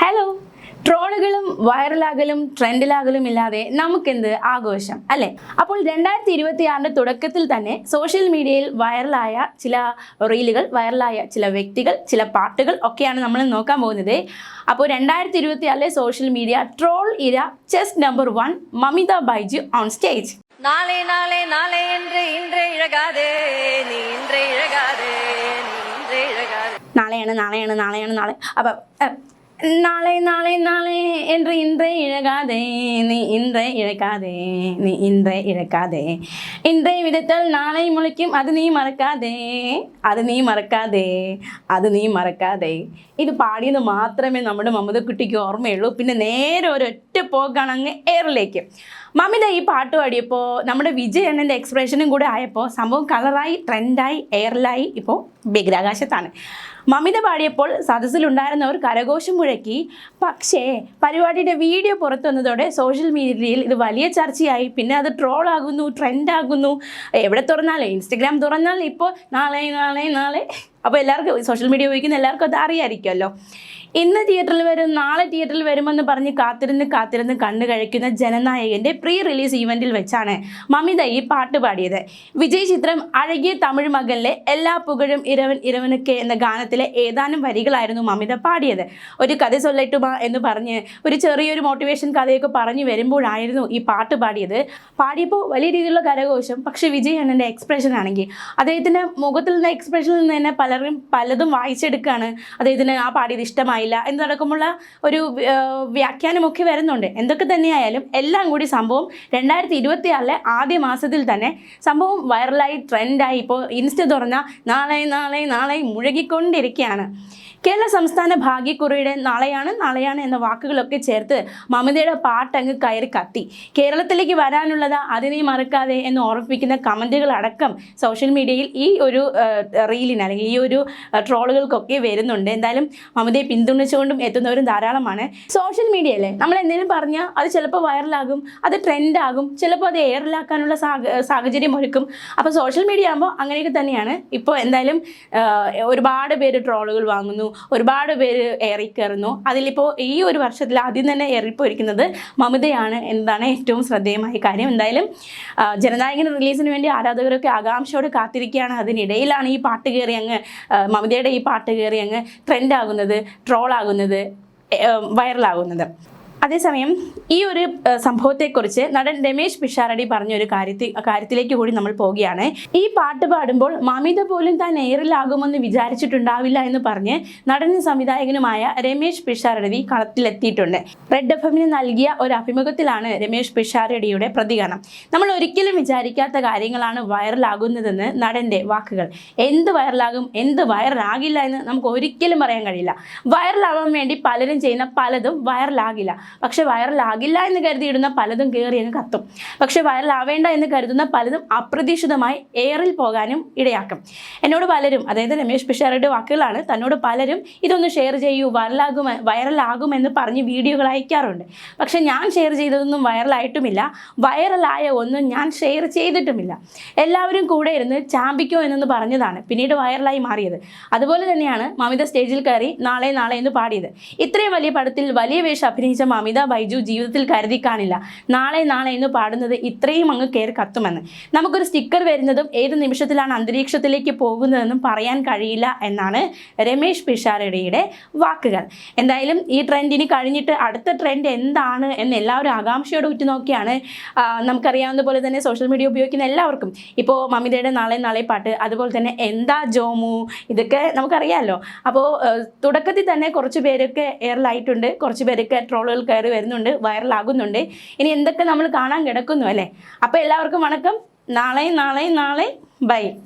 Hello ട്രോളുകളും വൈറലാകലും ട്രെൻഡിലാകലും ഇല്ലാതെ നമുക്കെന്ത് ആഘോഷം അല്ലേ അപ്പോൾ രണ്ടായിരത്തി ഇരുപത്തി ആറിൻ്റെ തുടക്കത്തിൽ തന്നെ സോഷ്യൽ മീഡിയയിൽ വൈറലായ ചില റീലുകൾ വൈറലായ ചില വ്യക്തികൾ ചില പാട്ടുകൾ ഒക്കെയാണ് നമ്മൾ നോക്കാൻ പോകുന്നത് അപ്പോൾ രണ്ടായിരത്തി ഇരുപത്തി ആറിലെ സോഷ്യൽ മീഡിയ ട്രോൾ ഇര chess number one Mamitha Baiju on stage நாளை நாளை நாளை என்று இன்றே இழகாதே நீ இன்றே இழகாதே நீ இன்றே இழகாதே നാളെയാണ് നാളെയാണ് നാളെയാണ് നാളെ അപ്പം അഹ്, നാളെ നാളെ നാളെ എന്റെ ഇന്ത്ര ഇഴകാതെ നീ ഇന്ത്ര ഇഴക്കാതെ നീ ഇന്ത്ര ഇഴക്കാതെ. ഇന്ത്ര വിധത്തിൽ നാളെ മുളിക്കും അത് നീ മറക്കാതെ അത് നീ മറക്കാതെ അത് നീ മറക്കാതെ. ഇത് പാടിയത് മാത്രമേ നമ്മുടെ മമതക്കുട്ടിക്ക് ഓർമ്മയുള്ളൂ. പിന്നെ നേരെ ഒരൊറ്റ പോക്കാണ് അങ്ങ് എയറിലേക്ക്. മമിത ഈ പാട്ട് പാടിയപ്പോൾ നമ്മുടെ വിജയ് അണ്ണന്റെ എക്സ്പ്രഷനും കൂടെ ആയപ്പോൾ സംഭവം കളറായി ട്രെൻഡായി എയറിലായി ഇപ്പോൾ ബഹിരാകാശത്താണ്. മമിത പാടിയപ്പോൾ സദസ്സിലുണ്ടായിരുന്നവർ കരഘോഷം മുഴക്കി. പക്ഷേ പരിപാടിയുടെ വീഡിയോ പുറത്തു വന്നതോടെ സോഷ്യൽ മീഡിയയിൽ ഇത് വലിയ ചർച്ചയായി. പിന്നെ അത് ട്രോൾ ആകുന്നു ട്രെൻഡ് ആകുന്നു. എവിടെ തുറന്നാലേ ഇൻസ്റ്റഗ്രാം തുറന്നാൽ ഇപ്പോൾ നാളെ നാളെ നാളെ. അപ്പോൾ എല്ലാവർക്കും സോഷ്യൽ മീഡിയ ഉപയോഗിക്കുന്ന എല്ലാവർക്കും അത് അറിയാമായിരിക്കുമല്ലോ ഇന്ന് തിയേറ്ററിൽ വരും നാളെ തിയേറ്ററിൽ വരുമെന്ന് പറഞ്ഞ് കാത്തിരുന്ന് കാത്തിരുന്ന് കണ്ണു കഴിക്കുന്ന ജനനായകന്റെ പ്രീ റിലീസ് ഈവന്റിൽ വെച്ചാണ് മമിത ഈ പാട്ട് പാടിയത്. വിജയ് ചിത്രം അഴകിയ തമിഴ് മകനിലെ എല്ലാ പുകഴും ഇരവൻ ഇരവനൊക്കെ എന്ന ഗാനത്തിലെ ഏതാനും വരികളായിരുന്നു മമിത പാടിയത്. ഒരു കഥ സൊല്ലട്ടുമാ എന്ന് പറഞ്ഞ് ഒരു ചെറിയൊരു മോട്ടിവേഷൻ കഥയൊക്കെ പറഞ്ഞു വരുമ്പോഴായിരുന്നു ഈ പാട്ട് പാടിയത്. പാടിയപ്പോൾ വലിയ രീതിയിലുള്ള കരഘോഷം പക്ഷെ വിജയ് അണ്ണന്റെ എക്സ്പ്രഷൻ ആണെങ്കിൽ. അദ്ദേഹത്തിന്റെ മുഖത്തിൽ നിന്ന് എക്സ്പ്രഷനിൽ നിന്ന് തന്നെ പലരും പലതും വായിച്ചെടുക്കുകയാണ് അദ്ദേഹത്തിന് ആ പാടിയത് ഇഷ്ടമായില്ല എന്നതടക്കമുള്ള ഒരു വ്യാഖ്യാനമൊക്കെ വരുന്നുണ്ട്. എന്തൊക്കെ തന്നെയായാലും എല്ലാം കൂടി സംഭവം രണ്ടായിരത്തി ഇരുപത്തി ആറിലെ ആദ്യ മാസത്തിൽ തന്നെ സംഭവം വൈറലായി ട്രെൻഡായി. ഇപ്പോൾ ഇൻസ്റ്റ തുറന്ന നാളെ നാളെ നാളെ മുഴുകിക്കൊണ്ടിരിക്കുകയാണ്. കേരള സംസ്ഥാന ഭാഗ്യക്കുറിയുടെ നാളെയാണ് നാളെയാണ് എന്ന വാക്കുകളൊക്കെ ചേർത്ത് മമതയുടെ പാട്ടങ്ങ് കയറി കത്തി. കേരളത്തിലേക്ക് വരാനുള്ളത് അതിനെ മറക്കാതെ എന്ന് ഓർമ്മിപ്പിക്കുന്ന കമന്റുകൾ അടക്കം സോഷ്യൽ മീഡിയയിൽ ഈ ഒരു റീലിന് അല്ലെങ്കിൽ ഈ ഒരു ട്രോളുകൾക്കൊക്കെ വരുന്നുണ്ട്. എന്തായാലും മമതയെ പിന്തുണച്ചുകൊണ്ടും എത്തുന്നവരും ധാരാളമാണ്. സോഷ്യൽ മീഡിയ അല്ലേ നമ്മൾ എന്തെങ്കിലും പറഞ്ഞാൽ അത് ചിലപ്പോൾ വൈറലാകും അത് ട്രെൻഡാകും ചിലപ്പോൾ അത് എയറിലാക്കാനുള്ള സാഹചര്യം ഒരുക്കും. അപ്പോൾ സോഷ്യൽ മീഡിയ ആകുമ്പോൾ അങ്ങനെയൊക്കെ തന്നെയാണ്. ഇപ്പോൾ എന്തായാലും ഒരുപാട് പേര് ട്രോളുകൾ വാങ്ങുന്നു ഒരുപാട് പേര് ഏറി കയറുന്നു അതിലിപ്പോൾ ഈ ഒരു വർഷത്തിൽ ആദ്യം തന്നെ ഏറിപ്പോയിരിക്കുന്നത് മമതയാണ് എന്നതാണ് ഏറ്റവും ശ്രദ്ധേയമായ കാര്യം. എന്തായാലും ജനനായകൻ റിലീസിന് വേണ്ടി ആരാധകരൊക്കെ ആകാംക്ഷയോടെ കാത്തിരിക്കുകയാണ്. അതിനിടയിലാണ് ഈ പാട്ട് കയറി അങ്ങ് മമതയുടെ ഈ പാട്ട് കയറി അങ്ങ് ട്രെൻഡാകുന്നത് ട്രോളാകുന്നത് വൈറലാകുന്നത് അതേസമയം ഈ ഒരു സംഭവത്തെക്കുറിച്ച് നടൻ രമേശ് പിഷാരടി പറഞ്ഞ ഒരു കാര്യത്തിൽ കാര്യത്തിലേക്ക് കൂടി നമ്മൾ പോവുകയാണ്. ഈ പാട്ട് പാടുമ്പോൾ മമിത പോലും താൻ എയറിലാകുമെന്ന് വിചാരിച്ചിട്ടുണ്ടാവില്ല എന്ന് പറഞ്ഞ് നടനും സംവിധായകനുമായ രമേശ് പിഷാരടി കളത്തിലെത്തിയിട്ടുണ്ട്. റെഡ് എഫ് എമ്മിന് നൽകിയ ഒരു അഭിമുഖത്തിലാണ് രമേശ് പിഷാരടിയുടെ പ്രതികരണം. നമ്മൾ ഒരിക്കലും വിചാരിക്കാത്ത കാര്യങ്ങളാണ് വൈറലാകുന്നതെന്ന് നടന്റെ വാക്കുകൾ. എന്ത് വൈറലാകും എന്ത് വൈറലാകില്ല എന്ന് നമുക്ക് ഒരിക്കലും പറയാൻ കഴിയില്ല. വൈറലാവാൻ വേണ്ടി പലരും ചെയ്യുന്ന പലതും വൈറലാകില്ല. പക്ഷെ വൈറലാകില്ല എന്ന് കരുതിയിടുന്ന പലതും കയറി അങ്ങ് കത്തും. പക്ഷെ വൈറലാവേണ്ട എന്ന് കരുതുന്ന പലതും അപ്രതീക്ഷിതമായി എയറിൽ പോകാനും ഇടയാക്കും. എന്നോട് പലരും അതായത് രമേശ് പിഷാരയുടെ വാക്കുകളാണ് തന്നോട് പലരും ഇതൊന്ന് ഷെയർ ചെയ്യൂ വൈറലാകും വൈറലാകുമെന്ന് പറഞ്ഞ് വീഡിയോകൾ അയക്കാറുണ്ട്. പക്ഷെ ഞാൻ ഷെയർ ചെയ്തതൊന്നും വൈറലായിട്ടുമില്ല വൈറലായ ഒന്നും ഞാൻ ഷെയർ ചെയ്തിട്ടുമില്ല. എല്ലാവരും കൂടെ ഇരുന്ന് ചാമ്പിക്കോ എന്നൊന്ന് പറഞ്ഞതാണ്. പിന്നീട് വൈറലായി മാറിയത്. അതുപോലെ തന്നെയാണ് മമിത സ്റ്റേജിൽ കയറി നാളെ നാളെ എന്ന് പാടിയത്. ഇത്രയും വലിയ പടത്തിൽ വലിയ വേഷം അഭിനയിച്ച മമിത ബൈജു ജീവിതത്തിൽ കരുതി കാണില്ല. നാളെ നാളെ എന്ന് പാടുന്നത് ഇത്രയും അങ്ങ് കയറി കത്തുമെന്ന്. നമുക്കൊരു സ്റ്റിക്കർ വരുന്നതും ഏത് നിമിഷത്തിലാണ് അന്തരീക്ഷത്തിലേക്ക് പോകുന്നതെന്നും പറയാൻ കഴിയില്ല എന്നാണ് രമേശ് പിഷാരടിയുടെ വാക്കുകൾ. എന്തായാലും ഈ ട്രെൻഡിന് കഴിഞ്ഞിട്ട് അടുത്ത ട്രെൻഡ് എന്താണ് എന്ന് എല്ലാവരും ആകാംക്ഷയോടെ ഉറ്റുനോക്കിയാണ് നമുക്കറിയാവുന്ന പോലെ തന്നെ സോഷ്യൽ മീഡിയ ഉപയോഗിക്കുന്ന എല്ലാവർക്കും. ഇപ്പോൾ മമിതയുടെ നാളെ നാളെ പാട്ട് അതുപോലെ തന്നെ എന്താ ജോമു ഇതൊക്കെ നമുക്കറിയാമല്ലോ അപ്പോൾ തുടക്കത്തിൽ തന്നെ കുറച്ച് പേരൊക്കെ എയറിലായിട്ടുണ്ട് കുറച്ച് പേരൊക്കെ ട്രോളുകൾ കയറി വരുന്നുണ്ട് വൈറലാകുന്നുണ്ട്. ഇനി എന്തൊക്കെ നമ്മൾ കാണാൻ കിടക്കുന്നു അല്ലേ? അപ്പോൾ എല്ലാവർക്കും വണക്കം. നാളെയും നാളെയും നാളെ ബൈ.